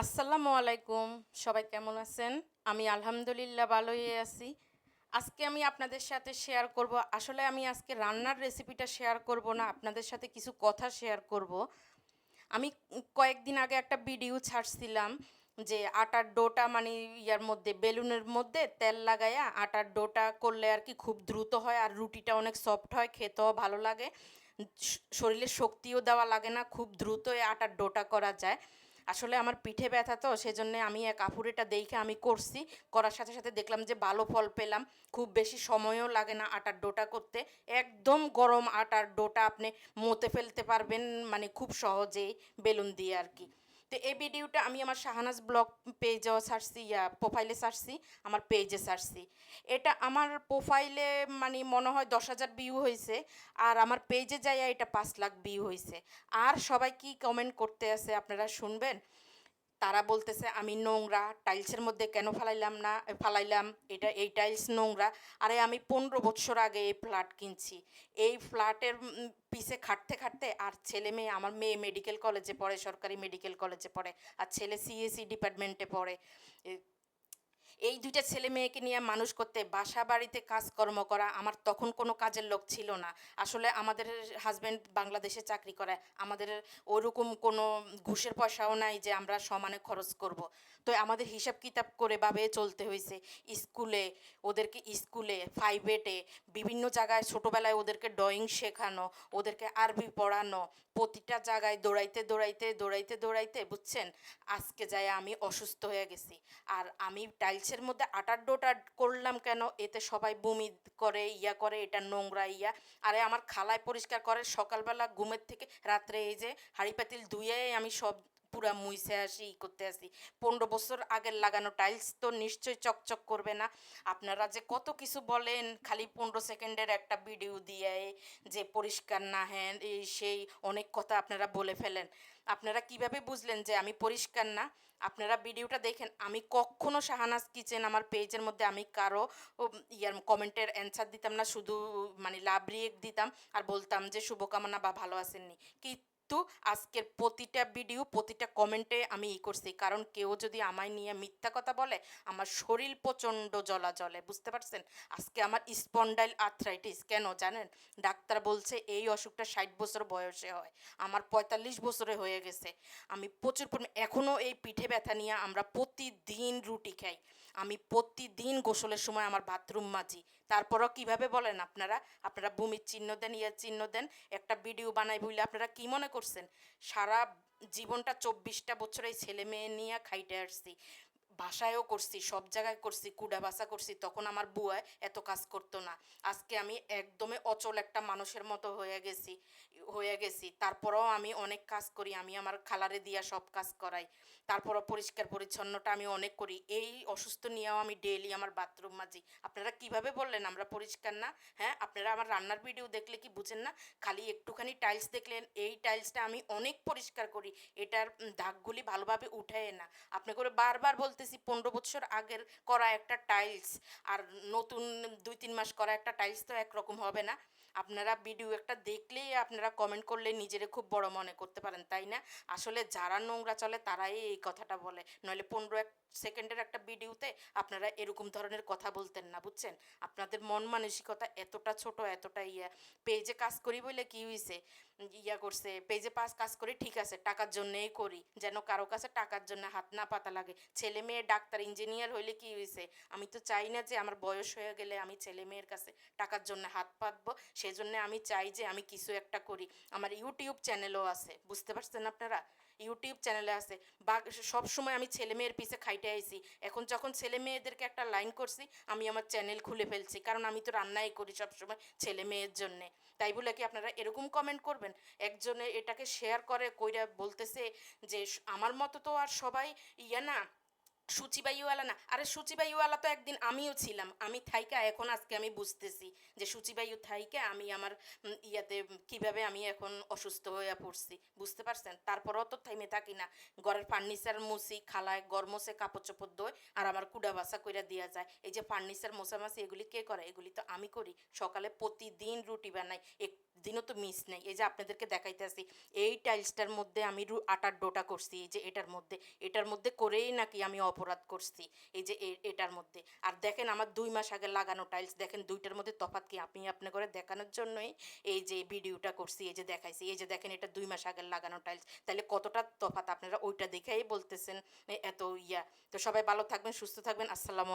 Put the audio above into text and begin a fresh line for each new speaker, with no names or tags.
আসসালামু আলাইকুম, সবাই কেমন আছেন? আমি আলহামদুলিল্লাহ ভালোই আছি। আজকে আমি আপনাদের সাথে শেয়ার করব। আসলে আমি আজকে রান্নার রেসিপিটা শেয়ার করব না, আপনাদের সাথে কিছু কথা শেয়ার করব। আমি কয়েকদিন আগে একটা ভিডিও ছাড়ছিলাম যে আটার ডোটা মানে ইয়ার মধ্যে, বেলুনের মধ্যে তেল লাগাইয়া আটার ডোটা করলে আর কি খুব দ্রুত হয় আর রুটিটা অনেক সফট হয়, খেতেও ভালো লাগে। শরীরে শক্তিও দেওয়া লাগে না, খুব দ্রুত আটার ডোটা করা যায়। আসলে আমার পিঠে ব্যথা তো, সেজন্য আমি এক কাপুরেটা দেখে আমি করছি। করার সাথে সাথে দেখলাম যে ভালো ফল পেলাম। খুব বেশি সময়ও লাগে না আটার ডোটা করতে। একদম গরম আটার ডোটা আপনি মতে ফেলতে পারবেন মানে খুব সহজেই বেলুন দিয়ে আর কি। তো এই ভিডিওটা আমি আমার শাহানাজ ব্লগ পেজেও ছাড়ছি ইয়া প্রোফাইলে ছাড়ছি আমার পেজে ছাড়ছি এটা আমার প্রোফাইলে মানে মনে হয় দশ হাজার ভিউ হয়েছে, আর আমার পেজে যাইয়া এটা পাঁচ লাখ ভিউ হয়েছে। আর সবাই কি কমেন্ট করতে আছে আপনারা শুনবেন? তারা বলতেছে, আমি নোংরা টাইলসের মধ্যে কেন ফালাইলাম না? ফালাইলাম, এটা, এই টাইলস নোংরা। আরে আমি পনেরো বছর আগে এই ফ্ল্যাট কিনছি। এই ফ্ল্যাটের পিছে খাটতে খাটতে আর ছেলে মেয়ে, আমার মেয়ে মেডিকেল কলেজে পড়ে, সরকারি মেডিকেল কলেজে পড়ে, আর ছেলে সিএসি ডিপার্টমেন্টে পড়ে। এই দুইটা ছেলে মেয়েকে নিয়ে মানুষ করতে বাসা বাড়িতে কাজকর্ম করা আমার তখন কোনো কাজের লোক ছিল না। আসলে আমাদের হাজব্যান্ড বাংলাদেশে চাকরি করে, আমাদের ওরকম কোনো ঘুষের পয়সাও নাই যে আমরা সমানে খরচ করব। তো আমাদের হিসাব কিতাব করে ভাবে চলতে হয়েছে স্কুলে, ওদেরকে স্কুলে প্রাইভেটে বিভিন্ন জায়গায় ছোটোবেলায় ওদেরকে ড্রয়িং শেখানো, ওদেরকে আরবি পড়ানো, প্রতিটা জায়গায় দৌড়াইতে দৌড়াইতে দৌড়াইতে দৌড়াইতে, বুঝছেন? আজকে যায় আমি অসুস্থ হয়ে গেছি। আর আমি টাইলসের মধ্যে আটার ডোটা করলাম কেন? এতে সবাই বমি করে, ইয়া করে, এটা নোংরা, ইয়া। আরে আমার খালায় পরিষ্কার করে, সকালবেলা ঘুমের থেকে রাত্রে এই যে হাঁড়ি পাতিল ধুয়ে আমি সব পুরা মুইসে আসি, ই করতে আসি। পনেরো বছর আগের লাগানো টাইলস তো নিশ্চয়ই চকচক করবে না। আপনারা যে কত কিছু বলেন, খালি পনেরো সেকেন্ডের একটা ভিডিও দিয়ে যে পরিষ্কার না হ্যাঁ এই সেই অনেক কথা আপনারা বলে ফেলেন। আপনারা কীভাবে বুঝলেন যে আমি পরিষ্কার না? আপনারা ভিডিওটা দেখেন, আমি কখনো শাহানাজ কিচেন আমার পেজের মধ্যে আমি কারও ইয়ার কমেন্টের অ্যান্সার দিতাম না, শুধু মানে লাভ রিয়েক দিতাম আর বলতাম যে শুভকামনা বা ভালো আসেননি কি কিন্তু আজকের প্রতিটা ভিডিও প্রতিটা কমেন্টে আমি ই করছি। কারণ কেউ যদি আমায় নিয়ে মিথ্যা কথা বলে, আমার শরীর প্রচণ্ড জ্বলে বুঝতে পারছেন? আজকে আমার স্পন্ডাইল আর্থ্রাইটিস কেন জানেন? ডাক্তার বলছে এই অসুখটা ষাট বছর বয়সে হয়, আমার পঁয়তাল্লিশ বছরে হয়ে গেছে। আমি প্রচুর পরিমাণে এখনও এই পিঠে ব্যথা নিয়ে আমরা প্রতিদিন রুটি খাই। আমি প্রতিদিন গোসলের সময় আমার বাথরুম মাজি। তারপরও কীভাবে বলেন আপনারা? আপনারা ভূমির চিহ্ন দেন, ইয়ার চিহ্ন দেন, একটা ভিডিও বানাই বলে আপনারা কি মনে করছেন? সারা জীবনটা চব্বিশটা বছর এই ছেলে মেয়ে নিয়ে খাইটে আসছি। বাসায়ও করছি, সব জায়গায় করছি কুডা বাসা করছি, তখন আমার বুয়ায় এত কাজ করতো না। আজকে আমি একদমই অচল একটা মানুষের মতো হয়ে গেছি হয়ে গেছি। তারপরেও আমি অনেক কাজ করি, আমি আমার খালারে দিয়া সব কাজ করাই। তারপরও পরিষ্কার পরিচ্ছন্নটা আমি অনেক করি। এই অসুস্থ নিয়েও আমি ডেইলি আমার বাথরুম মাজি। আপনারা কীভাবে বললেন, আমরা পরিষ্কার না? হ্যাঁ আপনারা আমার রান্নার ভিডিও দেখলে কি বুঝেন না? খালি একটুখানি টাইলস দেখলেন, এই টাইলসটা আমি অনেক পরিষ্কার করি। এটার দাগগুলি ভালোভাবে উঠায় না। আপনি করে বারবার বলতেছি পনেরো বছর আগের করা একটা টাইলস আর নতুন দুই তিন মাস করা একটা টাইলস তো একরকম হবে না। আপনারা ভিডিও একটা দেখলেই আপনারা কমেন্ট করলে নিজেরে খুব বড় মনে করতে পারেন, তাই না? আসলে যারা নোংরা চলে তারাই এই কথাটা বলে। নইলে পনেরো এক সেকেন্ডের একটা ভিডিওতে আপনারা এরকম ধরনের কথা বলতেন না, বুঝছেন? আপনাদের মন মানসিকতা এতটা ছোট, এতটা ইয়া। পেজে কাজ করি বলে কি হয়েছে ইয়া করছে পেজে পাস কাজ করি, ঠিক আছে, টাকার জন্যেই করি। যেন কারও কাছে টাকার জন্য হাত না পাতা লাগে। ছেলে মেয়ে ডাক্তার ইঞ্জিনিয়ার হইলে কি হয়েছে আমি তো চাই না যে আমার বয়স হয়ে গেলে আমি ছেলে মেয়ের কাছে টাকার জন্য হাত পাতবো। সেজন্য আমি চাই যে আমি কিছু একটা করি। আমার ইউটিউব চ্যানেলও আছে, বুঝতে পারছেন আপনারা? ইউটিউব চ্যানেলে আছে। বা সব সময় আমি ছেলে মেয়ের পিছে খাইটে আইছি। এখন যখন ছেলে মেয়েদেরকে একটা লাইন করছি, আমি আমার চ্যানেল খুলে ফেলছি। কারণ আমি তো রান্নাই করি সব সময় ছেলে মেয়ের জন্যে। তাই বলে কি আপনারা এরকম কমেন্ট করবেন? একজনে এটাকে শেয়ার করে, কইরা বলতেছে যে, আমার মতো তো আর সবাই ইয়া না সূচিবাইওয়ালা না। আরে সূচিবাইওয়ালা তো একদিন আমিও ছিলাম। আমি থাইকা, এখন আজকে আমি বুঝতেছি যে সূচিবায়ু থাইকা আমি আমার ইয়াতে কীভাবে আমি এখন অসুস্থ হয়ে পড়ছি। বুঝতে পারছেন? তারপরেও তো থাইমে থাকি না। ঘরের ফার্নিচার মুছি, খালায় গরমসে কাপড় চোপড় দোয় আর আমার কুডা বাসা কইরা দেওয়া যায়। এই যে ফার্নিচার মোছামাছি, এগুলি কে করে? এগুলি তো আমি করি। সকালে প্রতিদিন রুটি বানাই। এক দিনও তো মিস নেই। এই যে আপনাদেরকে দেখাইতেছি এই টাইলসটার মধ্যে আমি আটার ডোটা করছি, এই যে এটার মধ্যে। এটার মধ্যে করেই নাকি আমি অপরাধ করছি, এই যে এটার মধ্যে। আর দেখেন আমার দুই মাস আগে লাগানো টাইলস দেখেন দুইটার মধ্যে তফাত কি? আমি আপনি করে দেখানোর জন্যই এই যে ভিডিওটা করছি, এই যে দেখাইছি। এই যে দেখেন এটা দুই মাস আগের লাগানো টাইলস তাহলে কতটা তফাত আপনারা ওইটা দেখেই বলতেছেন এত ইয়া। তো সবাই ভালো থাকবেন, সুস্থ থাকবেন। আসসালামু